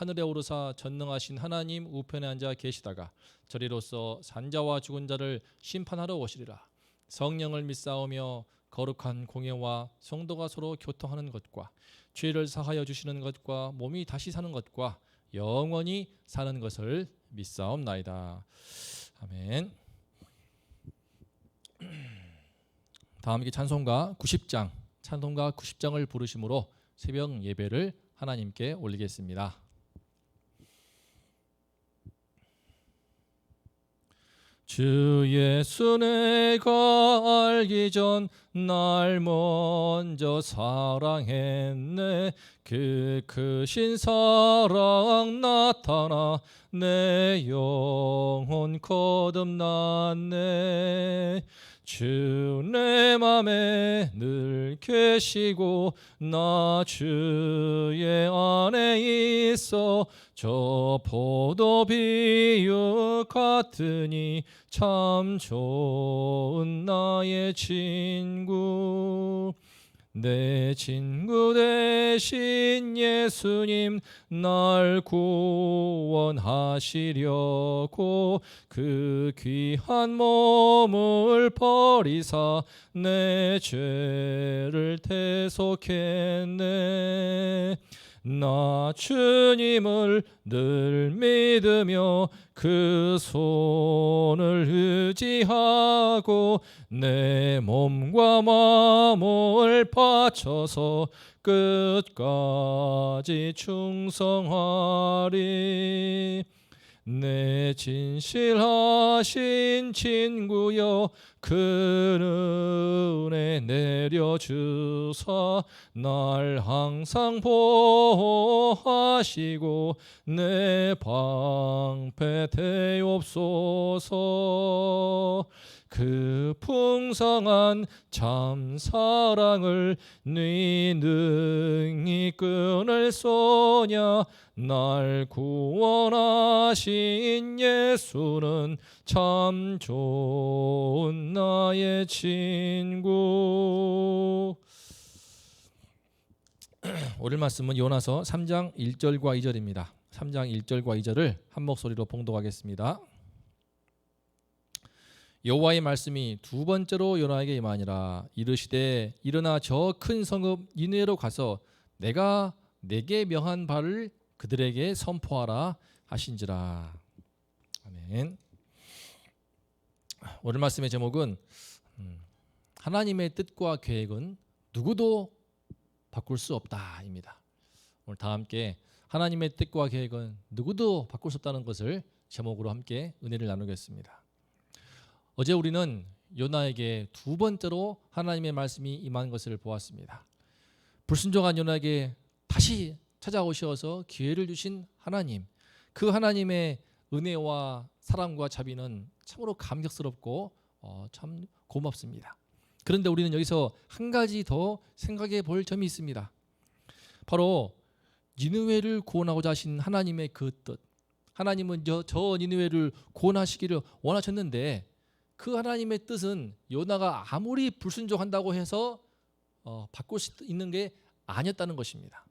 하늘에 오르사 전능하신 하나님 우편에 앉아 계시다가 저리로서 산자와 죽은 자를 심판하러 오시리라 성령을 믿사오며 거룩한 공예와 성도가 서로 교통하는 것과 죄를 사하여 주시는 것과 몸이 다시 사는 것과 영원히 사는 것을 믿사옵나이다. 아멘. 다 함께 찬송가 90장 찬송가 90장을 부르심으로 새벽 예배를 하나님께 올리겠습니다. 주 예수 내가 알기 전 날 먼저 사랑했네. 그 크신 사랑 나타나 내 영혼 거듭났네 주 내 맘에 늘 계시고 나 주의 안에 있어 저 포도 비유 같으니 참 좋은 나의 친구 내 친구 대신 예수님 날 구원하시려고 그 귀한 몸을 버리사 내 죄를 대속했네 나 주님을 늘 믿으며 그 손을 의지하고 내 몸과 마음을 바쳐서 끝까지 충성하리 내 진실하신 친구여 그 은혜 내려주사. 날 항상 보호하시고 내 방패 되옵소서 그 풍성한 참 사랑을 네 능히 끊을 소냐 날 구원하신 예수는 참 좋은 나의 친구 오늘 말씀은 요나서 3장 1절과 2절입니다. 3장 1절과 2절을 한 목소리로 봉독하겠습니다. 여호와의 말씀이 두 번째로 요나에게 임하니라 이르시되 일어나 저 큰 성읍 니느웨로 가서 내가 내게 명한 바를 그들에게 선포하라 하신지라 아멘. 오늘 말씀의 제목은 음, 하나님의 뜻과 계획은 누구도 바꿀 수 없다입니다. 오늘 다 함께 하나님의 뜻과 계획은 누구도 바꿀 수 없다는 것을 제목으로 함께 은혜를 나누겠습니다. 어제 우리는 요나에게 두 번째로 하나님의 말씀이 임한 것을 보았습니다. 불순종한 요나에게 다시 찾아오셔서 기회를 주신 하나님, 그 하나님의 은혜와 사랑과 자비는 참으로 감격스럽고 어, 참 고맙습니다. 그런데 우리는 여기서 한 가지 더 생각해 볼 점이 있습니다. 바로 니느웨를 구원하고자 하신 하나님의 그 뜻. 하나님은 저, 저 니느웨를 구원하시기를 원하셨는데 그 하나님의 뜻은 요나가 아무리 불순종한다고 해서 어, 바꿀 수 있는 게 아니었다는 것입니다.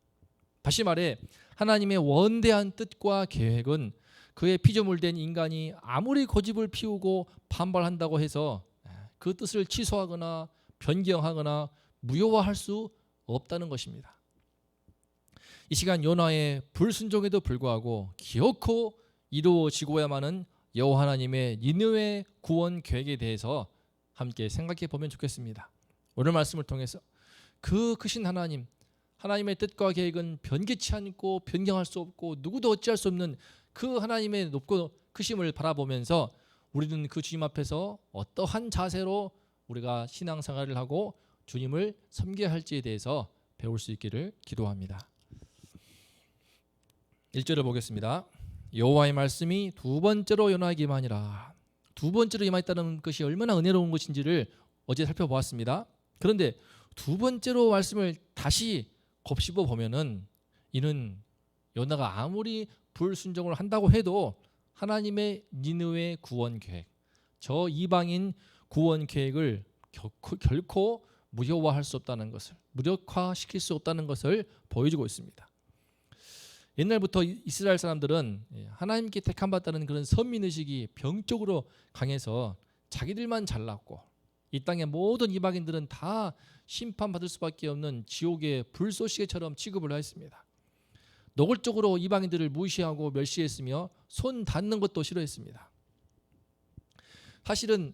다시 말해 하나님의 원대한 뜻과 계획은 그의 피조물된 인간이 아무리 고집을 피우고 반발한다고 해서 그 뜻을 취소하거나 변경하거나 무효화할 수 없다는 것입니다. 이 시간 요나의 불순종에도 불구하고 기어코 이루어지고야만은 여호와 하나님의 니느웨 구원 계획에 대해서 함께 생각해 보면 좋겠습니다. 오늘 말씀을 통해서 그 크신 하나님, 하나님의 뜻과 계획은 변개치 않고 변경할 수 없고 누구도 어찌할 수 없는 그 하나님의 높고 크심을 바라보면서 우리는 그 주님 앞에서 어떠한 자세로 우리가 신앙생활을 하고 주님을 섬겨야 할지에 대해서 배울 수 있기를 기도합니다. 1절을 보겠습니다. 여호와의 말씀이 두 번째로 요나에게만이라 두 번째로 임하였다는 것이 얼마나 은혜로운 것인지를 어제 살펴보았습니다. 그런데 두 번째로 말씀을 다시 곱씹어 보면은 이는 요나가 아무리 불순종을 한다고 해도 하나님의 니느웨 구원 계획, 저 이방인 구원 계획을 결코, 결코 무효화할 수 없다는 것을 무력화시킬 수 없다는 것을 보여주고 있습니다. 옛날부터 이- 이스라엘 사람들은 예, 하나님께 택함 받다는 그런 선민 의식이 병적으로 강해서 자기들만 잘났고 이 땅의 모든 이방인들은 다 심판받을 수밖에 없는 지옥의 불쏘시개처럼 취급을 했습니다. 노골적으로 이방인들을 무시하고 멸시했으며 손 닿는 것도 싫어했습니다. 사실은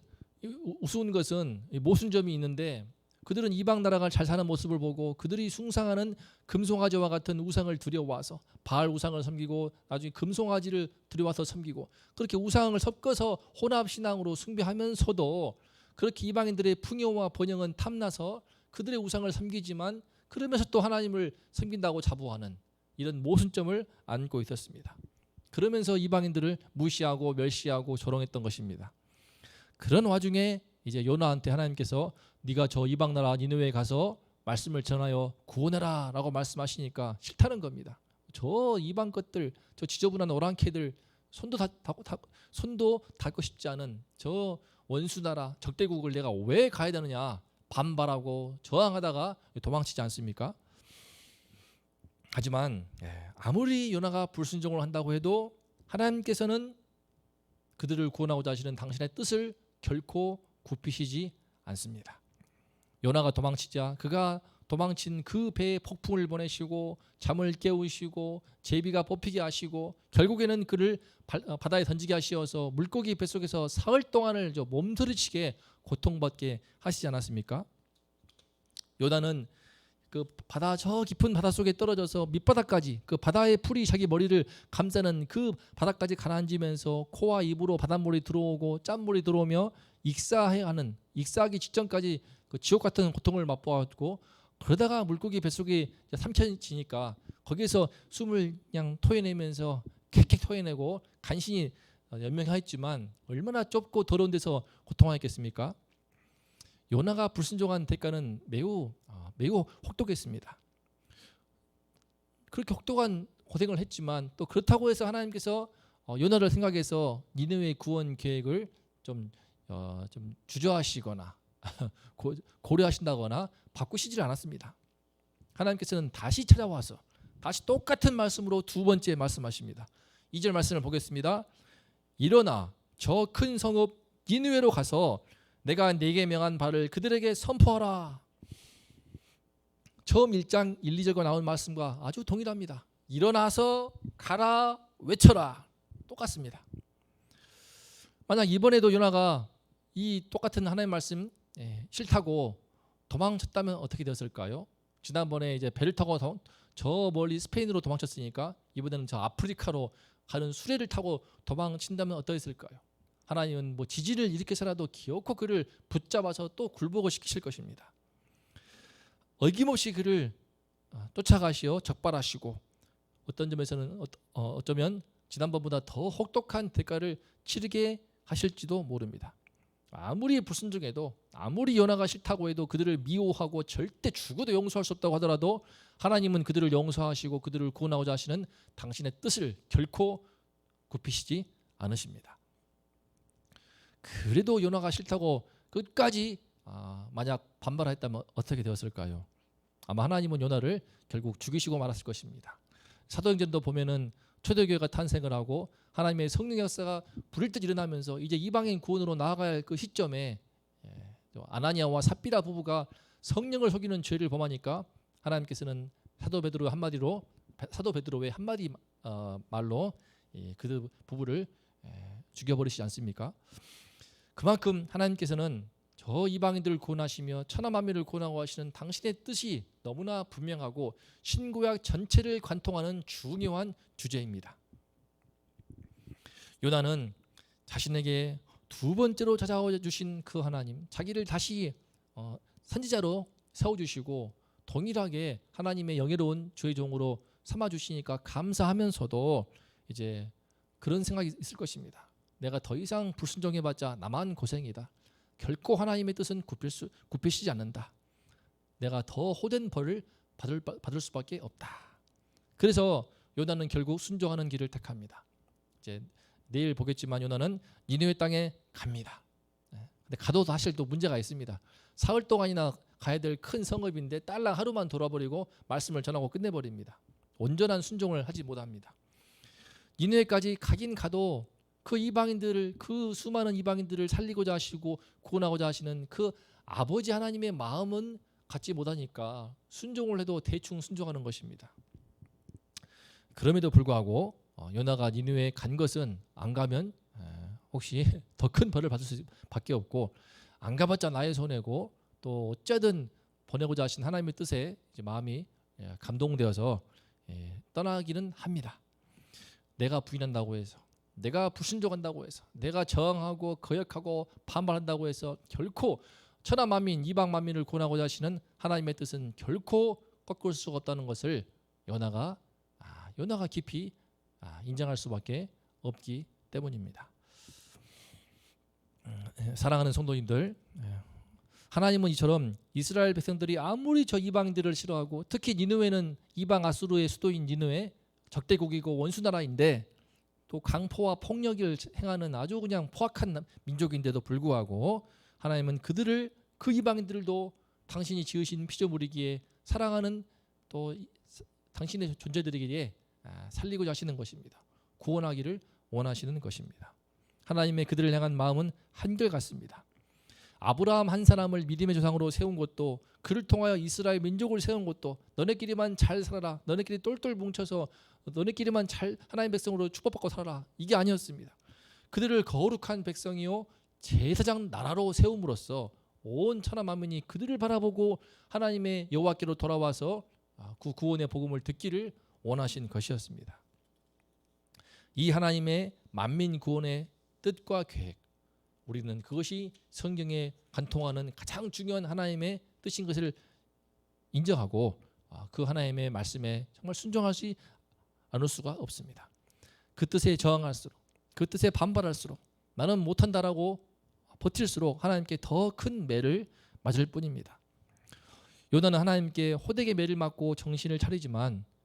우스운 것은 이 모순점이 있는데 그들은 이방 나라가 잘 사는 모습을 보고 그들이 숭상하는 금송아지와 같은 우상을 들여와서 바알 우상을 섬기고 나중에 금송아지를 들여와서 섬기고 그렇게 우상을 섞어서 혼합 신앙으로 숭배하면서도 그렇게 이방인들의 풍요와 번영은 탐나서 그들의 우상을 섬기지만 그러면서 또 하나님을 섬긴다고 자부하는 이런 모순점을 안고 있었습니다. 그러면서 이방인들을 무시하고 멸시하고 조롱했던 것입니다. 그런 와중에 이제 요나한테 하나님께서 네가 저 이방 나라 니느웨에 가서 말씀을 전하여 구원해라라고 말씀하시니까 싫다는 겁니다. 저 이방 것들, 저 지저분한 오랑캐들 손도 다, 다, 다 손도 닿고 싶지 않은 저 원수 나라 적대국을 내가 왜 가야 되느냐 반발하고 저항하다가 도망치지 않습니까? 하지만 예, 아무리 요나가 불순종을 한다고 해도 하나님께서는 그들을 구원하고자 하시는 당신의 뜻을 결코 굽히시지 않습니다. 요나가 도망치자 그가 도망친 그 배에 폭풍을 보내시고 잠을 깨우시고 제비가 뽑히게 하시고 결국에는 그를 발- 어, 바다에 던지게 하시어서 물고기 뱃속에서 사흘 동안을 저 몸서리치게 고통받게 하시지 않았습니까? 요나는 그 바다 저 깊은 바다 속에 떨어져서 밑바닥까지 그 바다의 풀이 자기 머리를 감싸는 그 바닥까지 가라앉으면서 코와 입으로 바닷물이 들어오고 짠물이 들어오며 익사해하는 익사하기 직전까지 그 지옥 같은 고통을 맛보았고 그러다가 물고기 뱃속에 이제 삼켜지니까 거기에서 숨을 그냥 토해내면서 객객 토해내고 간신히 어, 연명하였지만 얼마나 좁고 더러운 데서 고통하였겠습니까? 요나가 불순종한 대가는 매우 어, 매우 혹독했습니다. 그렇게 혹독한 고생을 했지만 또 그렇다고 해서 하나님께서 어, 요나를 생각해서 니느웨 구원 계획을 좀, 어, 좀 주저하시거나 고, 고려하신다거나 바꾸시질 않았습니다. 하나님께서는 다시 찾아와서 다시 똑같은 말씀으로 두 번째 말씀하십니다. 2절 말씀을 보겠습니다. 일어나 저 큰 성읍 니느웨로 가서 내가 네게 명한 바를 그들에게 선포하라. 처음 1장 1, 2절과 나온 말씀과 아주 동일합니다. 일어나서 가라 외쳐라 똑같습니다. 만약 이번에도 요나가 이 똑같은 하나님 말씀 예, 싫다고 도망쳤다면 어떻게 되었을까요? 지난번에 이제 배를 타고 더- 저 멀리 스페인으로 도망쳤으니까 이번에는 저 아프리카로 가는 수레를 타고 도망친다면 어떠했을까요? 하나님은 뭐 지지를 일으켜서라도 기어코 그를 붙잡아서 또 굴복을 시키실 것입니다. 어김없이 그를 어, 쫓아가시어 적발하시고 어떤 점에서는 어, 어, 어쩌면 지난번보다 더 혹독한 대가를 치르게 하실지도 모릅니다. 아무리 불순종해도 아무리 연하가 싫다고 해도 그들을 미워하고 절대 죽어도 용서할 수 없다고 하더라도 하나님은 그들을 용서하시고 그들을 구원하고자 하시는 당신의 뜻을 결코 굽히시지 않으십니다. 그래도 요나가 싫다고 끝까지 아, 만약 반발했다면 어떻게 되었을까요? 아마 하나님은 요나를 결국 죽이시고 말았을 것입니다. 사도행전도 보면은 초대교회가 탄생을 하고 하나님의 성령 역사가 불일 듯 일어나면서 이제 이방인 구원으로 나아갈 그 시점에 예, 또 아나니아와 삽비라 부부가 성령을 속이는 죄를 범하니까 하나님께서는 사도 베드로 한마디로 사도 베드로의 한마디 어, 말로 예, 그 부부를 예, 죽여버리시지 않습니까? 그만큼 하나님께서는 저 이방인들을 구원하시며 천하 만민을 구원하고 하시는 당신의 뜻이 너무나 분명하고 신구약 전체를 관통하는 중요한 주제입니다. 요나는 자신에게 두 번째로 찾아와 주신 그 하나님, 자기를 다시 어, 선지자로 세워 주시고 동일하게 하나님의 영예로운 주의 종으로 삼아 주시니까 감사하면서도 이제 그런 생각이 있을 것입니다. 내가 더 이상 불순종해봤자 나만 고생이다. 결코 하나님의 뜻은 굽힐 수, 굽히시지 않는다. 내가 더 호된 벌을 받을, 받을 수밖에 없다. 그래서 요나는 결국 순종하는 길을 택합니다. 이제 내일 보겠지만 요나는 니느웨 땅에 갑니다. 예. 근데 가도 사실 또 문제가 있습니다. 사흘 동안이나 가야 될 큰 성읍인데 딸랑 하루만 돌아버리고 말씀을 전하고 끝내버립니다. 온전한 순종을 하지 못합니다. 니느웨까지 가긴 가도 그 이방인들을 그 수많은 이방인들을 살리고자 하시고 구원하고자 하시는 그 아버지 하나님의 마음은 갖지 못하니까 순종을 해도 대충 순종하는 것입니다. 그럼에도 불구하고 어, 요나가 니느웨에 간 것은 안 가면 에, 혹시 더 큰 벌을 받을 수밖에 없고 안 가봤자 나의 손해고 또 어쩌든 보내고자 하신 하나님의 뜻에 마음이 예, 감동되어서 예, 떠나기는 합니다. 내가 부인한다고 해서 내가 불순종한다고 해서 내가 저항하고 거역하고 반발한다고 해서 결코 천하 만민 이방 만민을 구원하고자 하시는 하나님의 뜻은 결코 꺾을 수가 없다는 것을 요나가 아, 요나가 깊이 아, 인정할 수밖에 없기 때문입니다. 음, 예, 사랑하는 성도님들, 예, 하나님은 이처럼 이스라엘 백성들이 아무리 저 이방인들을 싫어하고 특히 니느웨는 이방 아수르의 수도인 니느웨 적대국이고 원수 나라인데 또 강포와 폭력을 행하는 아주 그냥 포악한 민족인데도 불구하고 하나님은 그들을 그 이방인들도 당신이 지으신 피조물이기에 사랑하는 또 이- 당신의 존재들이기에 아, 살리고자 하시는 것입니다. 구원하기를 원하시는 것입니다. 하나님의 그들을 향한 마음은 한결같습니다. 아브라함 한 사람을 믿음의 조상으로 세운 것도 그를 통하여 이스라엘 민족을 세운 것도 너네끼리만 잘 살아라. 너네끼리 똘똘 뭉쳐서 너네끼리만 잘 하나님 백성으로 축복받고 살아라. 이게 아니었습니다. 그들을 거룩한 백성이요 제사장 나라로 세움으로써 온 천하 만민이 그들을 바라보고 하나님의 여호와께로 돌아와서 아, 구 구원의 복음을 듣기를 원하신 것이었습니다. 이 하나님의 만민 구원의 뜻과 계획 우리는 그것이 성경에 관통하는 가장 중요한 하나님의 뜻인 것을 인정하고 아, 그 하나님의 말씀에 정말 순종하지 않을 수가 없습니다. 그 뜻에 저항할수록 그 뜻에 반발할수록 나는 못한다라고 버틸수록 하나님께 더 큰 매를 맞을 뿐입니다. 요나는 하나님께 호되게 매를 맞고 정신을 차리지만 아,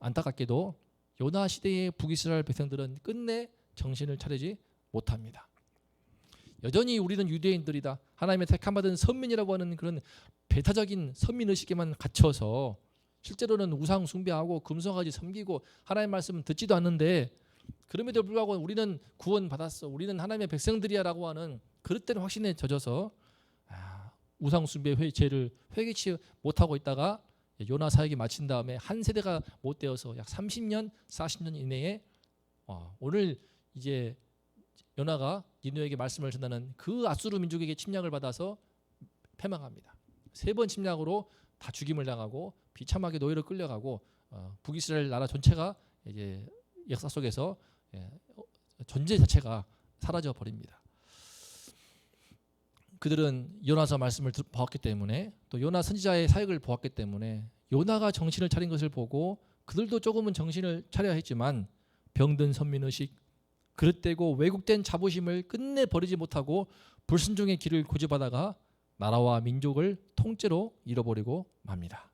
안타깝게도 요나 시대의 북이스라엘 백성들은 끝내 정신을 차리지 못합니다. 여전히 우리는 유대인들이다. 하나님의 택함 받은 선민이라고 하는 그런 배타적인 선민 의식에만 갇혀서 실제로는 우상 숭배하고 금송아지 섬기고 하나님 말씀 듣지도 않는데 그럼에도 불구하고 우리는 구원 받았어. 우리는 하나님의 백성들이야라고 하는 그릇된 확신에 젖어서 아, 우상 숭배 회 죄를 회개치 못하고 있다가 요나 사역이 마친 다음에 한 세대가 못 되어서 약 30년, 40년 이내에 어, 오늘 이제 요나가 니누에게 말씀을 전하는 그 아수르 민족에게 침략을 받아서 패망합니다. 세 번 침략으로 다 죽임을 당하고 비참하게 노예로 끌려가고 어, 북이스라엘 나라 전체가 이제 역사 속에서 예, 어, 존재 자체가 사라져 버립니다. 그들은 요나서 말씀을 들- 보았기 때문에 또 요나 선지자의 사역을 보았기 때문에 요나가 정신을 차린 것을 보고 그들도 조금은 정신을 차려야 했지만 병든 선민 의식 그릇되고 왜곡된 자부심을 끝내 버리지 못하고 불순종의 길을 고집하다가 나라와 민족을 통째로 잃어버리고 맙니다.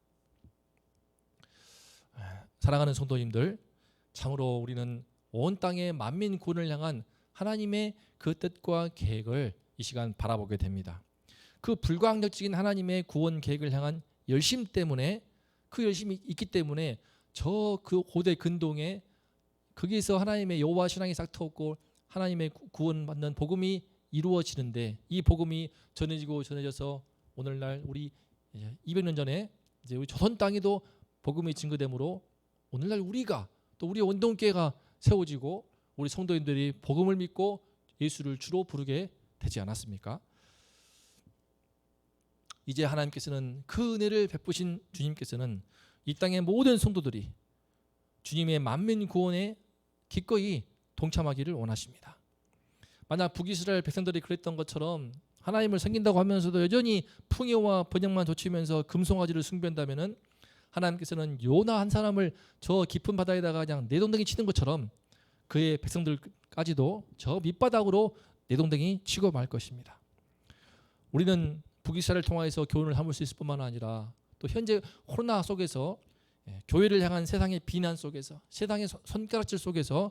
사랑하는 성도님들, 참으로 우리는 온 땅의 만민 구원을 향한 하나님의 그 뜻과 계획을 이 시간 바라보게 됩니다. 그 불가항력적인 하나님의 구원 계획을 향한 열심 때문에 그 열심이 있기 때문에 저 그 고대 근동에 거기에서 하나님의 여호와 신앙이 싹 트었고 하나님의 구- 구원받는 복음이 이루어지는데 이 복음이 전해지고 전해져서 오늘날 우리 이제 200년 전에 이제 우리 조선 땅에도 복음이 증거되므로 오늘날 우리가 또 우리 원동교회가 세워지고 우리 성도인들이 복음을 믿고 예수를 주로 부르게 되지 않았습니까? 이제 하나님께서는 그 은혜를 베푸신 주님께서는 이 땅의 모든 성도들이 주님의 만민 구원에 기꺼이 동참하기를 원하십니다. 만약 북이스라엘 백성들이 그랬던 것처럼 하나님을 섬긴다고 하면서도 여전히 풍요와 번영만 좇으면서 금송아지를 숭배한다면은 하나님께서는 요나 한 사람을 저 깊은 바다에다가 그냥 내동댕이 치는 것처럼 그의 백성들까지도 저 밑바닥으로 내 동댕이 치고 말 것입니다. 우리는 북이스라를 통하여서 교훈을 삼을 수 있을 뿐만 아니라 또 현재 코로나 속에서 예, 교회를 향한 세상의 비난 속에서 세상의 손- 손가락질 속에서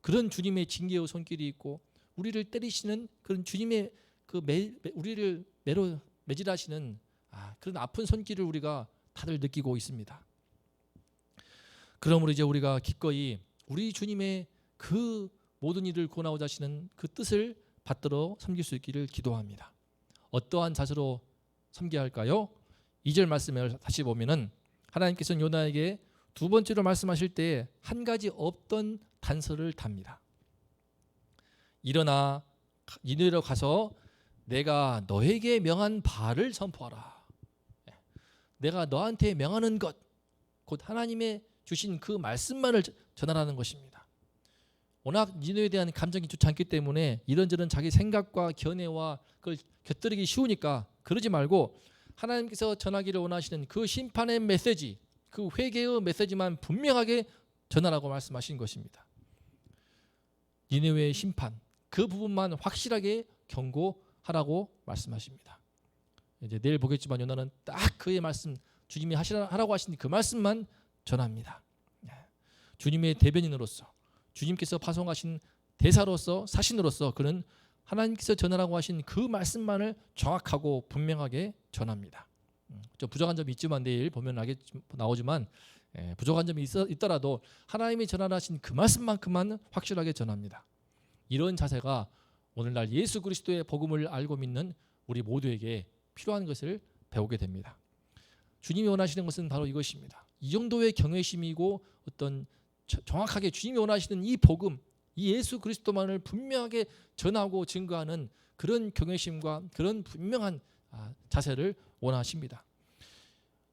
그런 주님의 징계의 손길이 있고 우리를 때리시는 그런 주님의 그 매, 매- 우리를 매로 매질하시는 아, 그런 아픈 손길을 우리가 다들 느끼고 있습니다. 그러므로 이제 우리가 기꺼이 우리 주님의 그 모든 일을 고나오자 하시는 그 뜻을 받들어 섬길 수 있기를 기도합니다. 어떠한 자세로 섬겨야 할까요? 2절 말씀을 다시 보면은 하나님께서는 요나에게 두 번째로 말씀하실 때 한 가지 없던 단서를 답니다. 일어나 이내로 가서 내가 너에게 명한 바를 선포하라. 예. 내가 너한테 명하는 것, 곧 하나님의 주신 그 말씀만을 저- 전하라는 것입니다. 워낙 니누에 대한 감정이 좋지 않기 때문에 이런저런 자기 생각과 견해와 그걸 곁들이기 쉬우니까 그러지 말고 하나님께서 전하기를 원하시는 그 심판의 메시지, 그 회개의 메시지만 분명하게 전하라고 말씀하신 것입니다. 니네웨의 심판 그 부분만 확실하게 경고하라고 말씀하십니다. 이제 내일 보겠지만 요나는 딱 그의 말씀 주님이 하시라 하라고 하신 그 말씀만 전합니다. 예. 주님의 대변인으로서 주님께서 파송하신 대사로서 사신으로서 그는 하나님께서 전하라고 하신 그 말씀만을 정확하고 분명하게 전합니다. 음, 저 부족한 점이 있지만 내일 보면 나오지만 예, 부족한 점이 있더라도 하나님이 전하신 그 말씀만큼만 확실하게 전합니다. 이런 자세가 오늘날 예수 그리스도의 복음을 알고 믿는 우리 모두에게 필요한 것을 배우게 됩니다. 주님이 원하시는 것은 바로 이것입니다. 이 정도의 경외심이고 어떤 저- 정확하게 주님이 원하시는 이 복음, 이 예수 그리스도만을 분명하게 전하고 증거하는 그런 경외심과 그런 분명한 아, 자세를 원하십니다.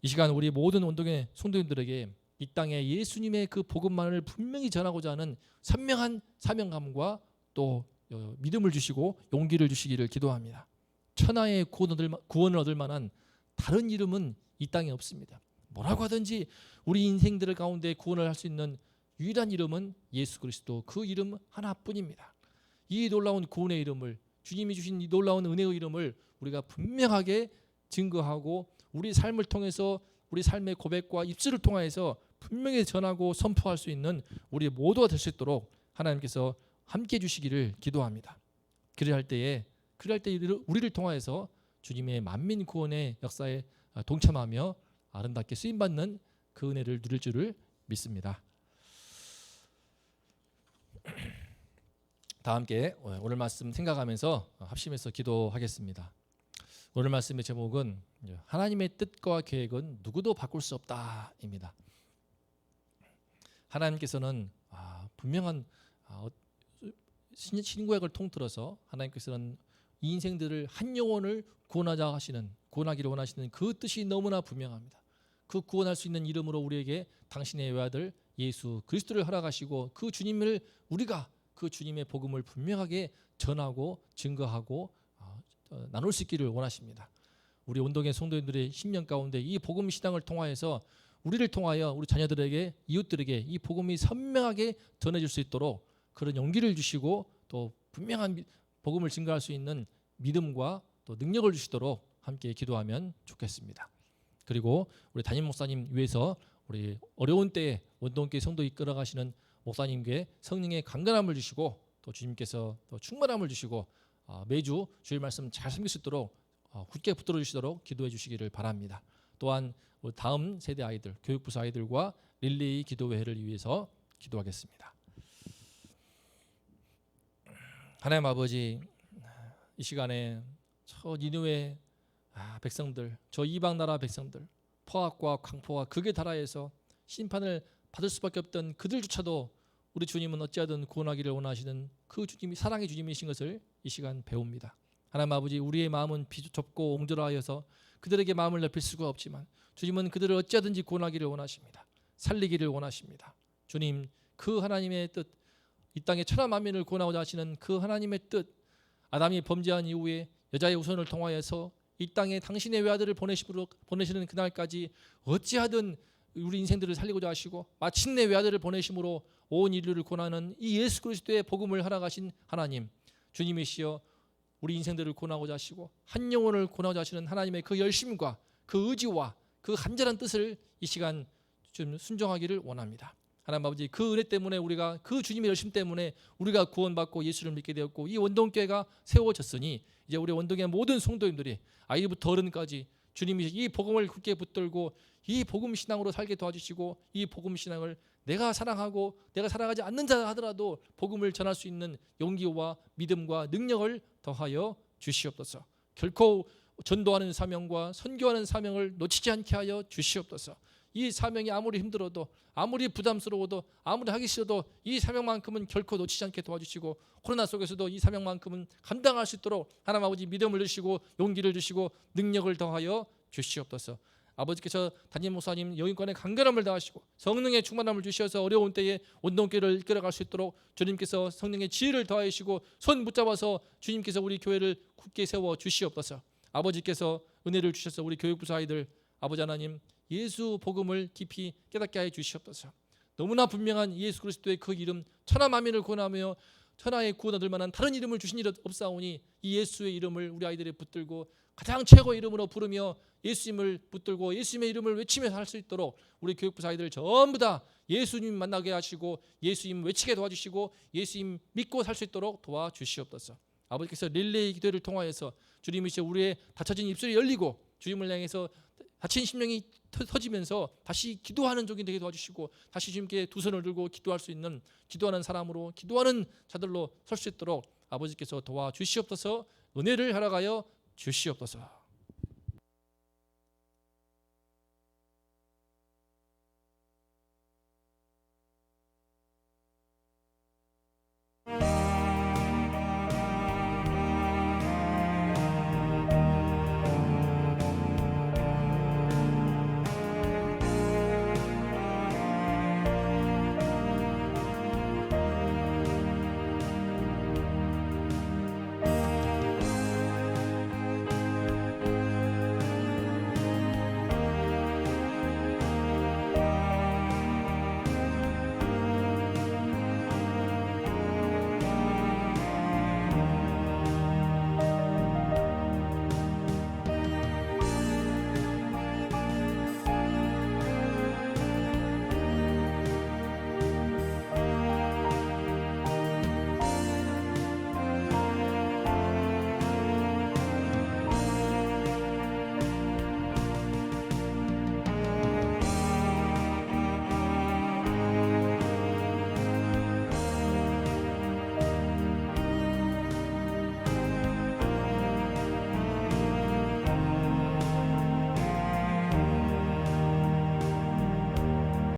이 시간 우리 모든 원동의 성도님들에게 이 땅에 예수님의 그 복음만을 분명히 전하고자 하는 선명한 사명감과 또 어, 믿음을 주시고 용기를 주시기를 기도합니다. 천하의 구원을 얻을 만한 다른 이름은 이 땅에 없습니다. 뭐라고 하든지 우리 인생들 가운데 구원을 할 수 있는 유일한 이름은 예수 그리스도 그 이름 하나뿐입니다. 이 놀라운 구원의 이름을 주님이 주신 이 놀라운 은혜의 이름을 우리가 분명하게 증거하고 우리 삶을 통해서 우리 삶의 고백과 입술을 통하여서 분명히 전하고 선포할 수 있는 우리 모두가 될 수 있도록 하나님께서 함께 해 주시기를 기도합니다. 그리할 때에 그리할 때 우리를 통하여서 주님의 만민 구원의 역사에 동참하며 아름답게 쓰임 받는 그 은혜를 누릴 줄을 믿습니다. 다 함께 오늘 말씀 생각하면서 합심해서 기도하겠습니다. 오늘 말씀의 제목은 하나님의 뜻과 계획은 누구도 바꿀 수 없다입니다. 하나님께서는 아, 분명한 아, 어, 신- 신구약을 통틀어서 하나님께서는 이 인생들을 한 영혼을 구원하자 하시는 구원하기를 원하시는 그 뜻이 너무나 분명합니다. 그 구원할 수 있는 이름으로 우리에게 당신의 외아들 예수 그리스도를 허락하시고 그 주님을 우리가 그 주님의 복음을 분명하게 전하고 증거하고 어, 어, 나눌 수 있기를 원하십니다. 우리 온동의 성도님들의 신년 가운데 이 복음 신앙을 통하여서 우리를 통하여 우리 자녀들에게 이웃들에게 이 복음이 선명하게 전해질 수 있도록 그런 용기를 주시고 또 분명한 미- 복음을 증거할 수 있는 믿음과 또 능력을 주시도록 함께 기도하면 좋겠습니다. 그리고 우리 담임 목사님 위해서 우리 어려운 때에 원동교회 성도 이끌어 가시는 목사님께 성령의 강건함을 주시고 또 주님께서 또 충만함을 주시고 아, 매주 주일 말씀 잘 섬길 수 있도록 어, 굳게 붙들어 주시도록 기도해 주시기를 바랍니다. 또한 다음 세대 아이들, 교육부서 아이들과 릴레이 기도회를 위해서 기도하겠습니다. 하나님 아버지 이 시간에 저 니누의 아, 백성들, 저 이방 나라 백성들, 포악과 광포와 극의 나라에서 심판을 받을 수밖에 없던 그들조차도 우리 주님은 어찌하든 구원하기를 원하시는 그 주님이 사랑의 주님이신 것을 이 시간 배웁니다. 하나님 아버지 우리의 마음은 비좁고 옹졸하여서 그들에게 마음을 넓힐 수가 없지만 주님은 그들을 어찌하든지 구원하기를 원하십니다. 살리기를 원하십니다. 주님 그 하나님의 뜻 이 땅의 천하 만민을 구원하고자 하시는 그 하나님의 뜻 아담이 범죄한 이후에 여자의 우선을 통하여서 이 땅에 당신의 외아들을 보내시는 그날까지 어찌하든 우리 인생들을 살리고자 하시고 마침내 외아들을 보내심으로 온 인류를 구원하는 이 예수 그리스도의 복음을 하나가신 하나님 주님이시여 우리 인생들을 구원하고자 하시고 한 영혼을 구원하고자 하시는 하나님의 그 열심과 그 의지와 그 간절한 뜻을 이 시간 좀 순종하기를 원합니다. 하나님 아버지 그 은혜 때문에 우리가 그 주님의 열심 때문에 우리가 구원받고 예수를 믿게 되었고 이 원동교회가 세워졌으니 이제 우리 원동의 모든 성도님들이 아이부터 어른까지 주님이 이 복음을 굳게 붙들고 이 복음 신앙으로 살게 도와주시고 이 복음 신앙을 내가 사랑하고 내가 사랑하지 않는 자 하더라도 복음을 전할 수 있는 용기와 믿음과 능력을 더하여 주시옵소서. 결코 전도하는 사명과 선교하는 사명을 놓치지 않게 하여 주시옵소서. 이 사명이 아무리 힘들어도 아무리 부담스러워도 아무리 하기 싫어도 이 사명만큼은 결코 놓치지 않게 도와주시고 코로나 속에서도 이 사명만큼은 감당할 수 있도록 하나님 아버지 믿음을 주시고 용기를 주시고 능력을 더하여 주시옵소서. 아버지께서 담임 목사님 영인권에 강건함을 더하시고 성령의 충만함을 주셔서 어려운 때에 온동교를 이끌어갈 수 있도록 주님께서 성령의 지혜를 더하시고 손 붙잡아서 주님께서 우리 교회를 굳게 세워 주시옵소서. 아버지께서 은혜를 주셔서 우리 교육부서 아이들 아버지 하나님 예수 복음을 깊이 깨닫게 하여 주시옵소서. 너무나 분명한 예수 그리스도의 그 이름 천하 만민을 구원하며 천하의 구원 얻을 만한 다른 이름을 주신 일 없사오니 이 예수의 이름을 우리 아이들이 붙들고 가장 최고의 이름으로 부르며 예수님을 붙들고 예수님의 이름을 외치며 살 수 있도록 우리 교육부 아이들 전부 다 예수님 만나게 하시고 예수님 외치게 도와주시고 예수님 믿고 살 수 있도록 도와주시옵소서. 아버지께서 릴레이 기도를 통하여서 주님이시 우리의 닫혀진 입술이 열리고 주님을 향해서 다친 심령이 터- 터지면서 다시 기도하는 종이 되게 도와주시고 다시 주님께 두 손을 들고 기도할 수 있는 기도하는 사람으로 기도하는 자들로 설 수 있도록 아버지께서 도와주시옵소서 은혜를 허락하여 주시옵소서.